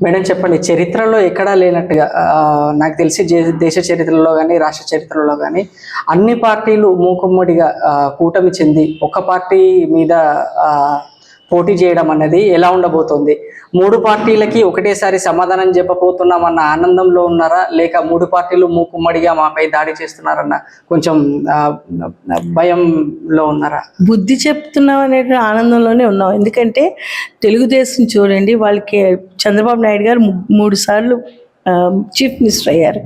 Madam చెప్పండి చరిత్రలో ఎక్కడా లేనట్టుగా నాకు తెలిసి దేశ చరిత్రలో కానీ రాష్ట్ర చరిత్రలో కానీ అన్ని పార్టీలు మూకుమ్మడిగా కూటమి చెంది ఒక పార్టీ మీద పోటీ చేయడం అన్నది ఎలా ఉండబోతోంది? మూడు పార్టీలకి ఒకటేసారి సమాధానం చెప్పబోతున్నామన్న ఆనందంలో ఉన్నారా? లేక మూడు పార్టీలు మూకుమ్మడిగా మాపై దాడి చేస్తున్నారన్న కొంచెం భయంలో ఉన్నారా? బుద్ధి చెప్తున్నాం అనే ఆనందంలోనే ఉన్నాం. ఎందుకంటే తెలుగుదేశం చూడండి వాళ్ళకి చంద్రబాబు నాయుడు గారు మూడు సార్లు Um, చీఫ్ మినిస్టర్ అయ్యారు.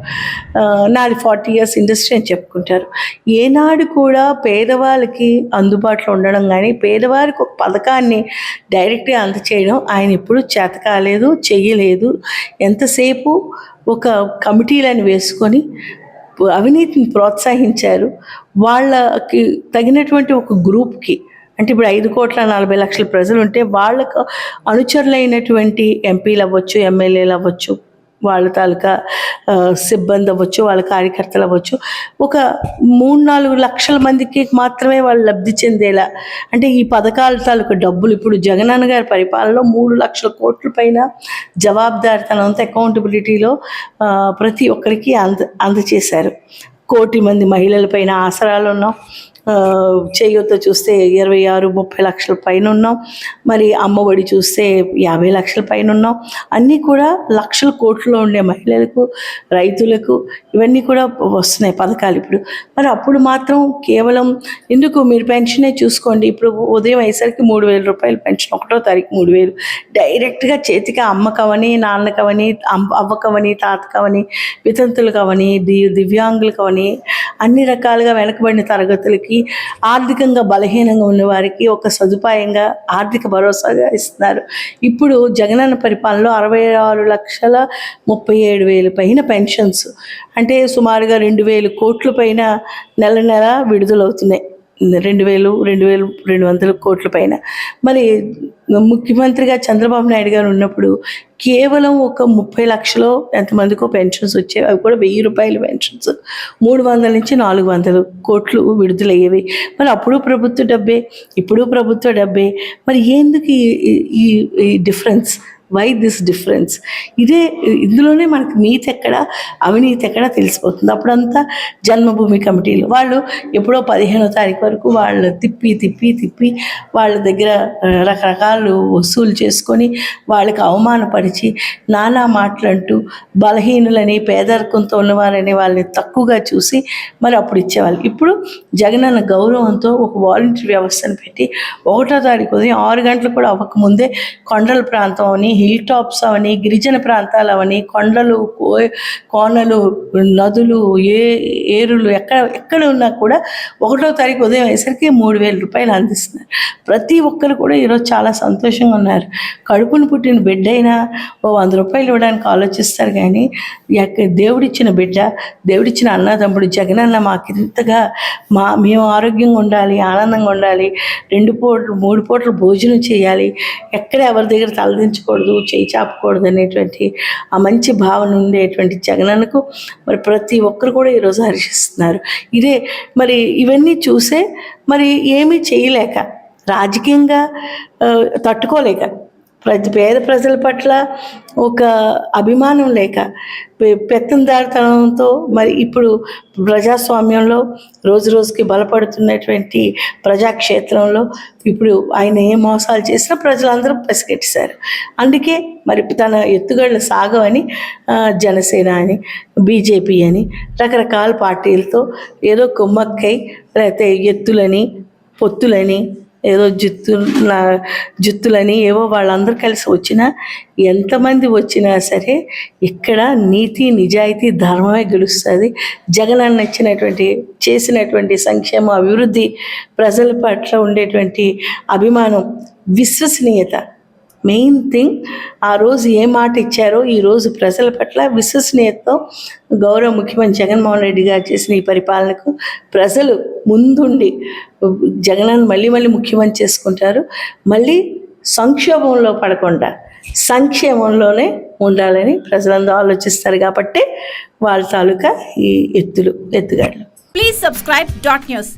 Uh, నాది ఫార్టీ ఇయర్స్ ఇండస్ట్రీ అని చెప్పుకుంటారు. ఏనాడు కూడా పేదవాళ్ళకి అందుబాటులో ఉండడం కానీ పేదవారికి ఒక పథకాన్ని డైరెక్ట్గా అందచేయడం ఆయన ఎప్పుడూ చేత కాలేదు చెయ్యలేదు. ఎంతసేపు ఒక కమిటీలను వేసుకొని అవినీతిని ప్రోత్సహించారు. వాళ్ళకి తగినటువంటి ఒక గ్రూప్కి అంటే ఇప్పుడు ఐదు కోట్ల నలభై లక్షల ప్రజలు ఉంటే వాళ్ళకు అనుచరులైనటువంటి ఎంపీలు అవ్వచ్చు ఎమ్మెల్యేలు అవ్వచ్చు వాళ్ళ తాలూకా సిబ్బంది అవ్వచ్చు వాళ్ళ కార్యకర్తలు అవ్వచ్చు. ఒక మూడు నాలుగు లక్షల మందికి మాత్రమే వాళ్ళు లబ్ధి చెందేలా. అంటే ఈ పథకాల తాలూకా డబ్బులు ఇప్పుడు జగనన్న గారి పరిపాలనలో మూడు లక్షల కోట్ల పైన జవాబుదారితనంతో అకౌంటబిలిటీలో ప్రతి ఒక్కరికి అంద అందచేశారు. కోటి మంది మహిళల పైన ఆసరాలు ఉన్నాం చేయూత చూస్తే ఇరవై ఆరు ముప్పై లక్షల పైన ఉన్నాం మరి అమ్మఒడి చూస్తే యాభై లక్షల పైన ఉన్నాం అన్నీ కూడా లక్షల కోట్లలో ఉండే మహిళలకు రైతులకు ఇవన్నీ కూడా వస్తున్నాయి పథకాలు ఇప్పుడు. మరి అప్పుడు మాత్రం కేవలం ఎందుకు మీరు పెన్షనే చూసుకోండి. ఇప్పుడు ఉదయం అయ్యేసరికి మూడు వేల రూపాయలు పెన్షన్ ఒకటో తారీఖు మూడు వేలు. డైరెక్ట్గా చేతికి అమ్మకవని నాన్నకవని అమ్మ అవ్వకవని తాతకవని వితంతులకవని ది దివ్యాంగులు కవని అన్ని రకాలుగా వెనకబడిన తరగతులకి ఆర్థికంగా బలహీనంగా ఉన్న వారికి ఒక సదుపాయంగా ఆర్థిక భరోసాగా ఇస్తున్నారు. ఇప్పుడు జగనన్న పరిపాలనలో అరవై ఆరు లక్షల ముప్పై ఏడు వేలు పైన పెన్షన్స్. అంటే సుమారుగా రెండు వేలు కోట్ల పైన నెల నెల విడుదలవుతున్నాయి. రెండు వేలు రెండు వేలు రెండు వందల కోట్ల పైన. మరి ముఖ్యమంత్రిగా చంద్రబాబు నాయుడు గారు ఉన్నప్పుడు కేవలం ఒక ముప్పై లక్షలు ఎంతమందికో పెన్షన్స్ వచ్చేవి. అవి కూడా వెయ్యి రూపాయల పెన్షన్స్. మూడు వందల నుంచి నాలుగు వందలు కోట్లు విడుదలయ్యేవి. మరి అప్పుడు ప్రభుత్వ డబ్బే ఇప్పుడు ప్రభుత్వ డబ్బే. మరి ఎందుకు ఈ ఈ డిఫరెన్స్? వై దిస్ డిఫరెన్స్ ఇదే ఇందులోనే మనకి నీతి ఎక్కడ అవినీతి ఎక్కడ తెలిసిపోతుంది. అప్పుడంతా జన్మభూమి కమిటీలు. వాళ్ళు ఎప్పుడో పదిహేనో తారీఖు వరకు వాళ్ళు తిప్పి తిప్పి తిప్పి వాళ్ళ దగ్గర రకరకాలు వసూలు చేసుకొని వాళ్ళకి అవమానపరిచి నానా మాటలంటూ బలహీనులని పేదరికంతో ఉన్నవారని వాళ్ళని తక్కువగా చూసి మరి అప్పుడు ఇచ్చేవాళ్ళు. ఇప్పుడు జగనన్న గౌరవంతో ఒక వాలంటీర్ వ్యవస్థను పెట్టి ఒకటో తారీఖు ఉదయం ఆరు గంటలు కూడా అవ్వకముందే కొండల ప్రాంతం అని హిల్ టాప్స్ అవని గిరిజన ప్రాంతాలు అవని కొండలు కోనలు నదులు ఏ ఏరులు ఎక్కడ ఎక్కడ ఉన్నా కూడా ఒకటో తారీఖు ఉదయం అయ్యేసరికి మూడు వేల రూపాయలు అందిస్తున్నారు. ప్రతి ఒక్కరు కూడా ఈరోజు చాలా సంతోషంగా ఉన్నారు. కడుపును పుట్టిన బిడ్డ అయినా ఓ వంద రూపాయలు ఇవ్వడానికి ఆలోచిస్తారు కానీ ఎక్క- దేవుడిచ్చిన బిడ్డ దేవుడిచ్చిన అన్నదమ్ముడు జగనన్న మాకు ఇంతగా మా మేము ఆరోగ్యంగా ఉండాలి ఆనందంగా ఉండాలి రెండు పూటలు మూడు పూటలు భోజనం చేయాలి ఎక్కడ ఎవరి దగ్గర తలదించకూడదు చేయి చాపకూడదు అనేటువంటి ఆ మంచి భావన ఉండేటువంటి జగనన్నకు మరి ప్రతి ఒక్కరు కూడా ఈరోజు హర్షిస్తున్నారు. ఇదే మరి ఇవన్నీ చూసే మరి ఏమీ చేయలేక రాజకీయంగా తట్టుకోలేక ప్రతి పేద ప్రజల పట్ల ఒక అభిమానం లేక పెత్తందారితనంతో మరి ఇప్పుడు ప్రజాస్వామ్యంలో రోజు రోజుకి బలపడుతున్నటువంటి ప్రజాక్షేత్రంలో ఇప్పుడు ఆయన ఏ మోసాలు చేసినా ప్రజలందరూ పసిగట్టేశారు. అందుకే మరి తన ఎత్తుగడలు సాగవని జనసేన అని బీజేపీ అని రకరకాల పార్టీలతో ఏదో కుమ్మక్కై లేకపోతే ఎత్తులని పొత్తులని ఏదో జుత్తు నా జుత్తులని ఏవో వాళ్ళందరూ కలిసి వచ్చినా ఎంతమంది వచ్చినా సరే ఇక్కడ నీతి నిజాయితీ ధర్మమే గెలుస్తుంది. జగనన్న ఇచ్చినటువంటి చేసినటువంటి సంక్షేమ అభివృద్ధి ప్రజల పట్ల ఉండేటువంటి అభిమానం విశ్వసనీయత. మెయిన్ థింగ్ ఆ రోజు ఏ మాట ఇచ్చారో ఈ రోజు ప్రజల పట్ల విశ్వసనీయతతో గౌరవ ముఖ్యమంత్రి జగన్మోహన్ రెడ్డి గారు చేసిన ఈ పరిపాలనకు ప్రజలు ముందుండి జగనన్న మళ్ళీ మళ్ళీ ముఖ్యమంత్రి చేసుకుంటారు. మళ్ళీ సంక్షోభంలో పడకుండా సంక్షేమంలోనే ఉండాలని ప్రజలందరూ ఆలోచిస్తారు కాబట్టి వాళ్ళ తాలూకా ఈ ఎత్తులు ఎత్తుగాడు ప్లీజ్ సబ్స్క్రైబ్ డాట్ న్యూస్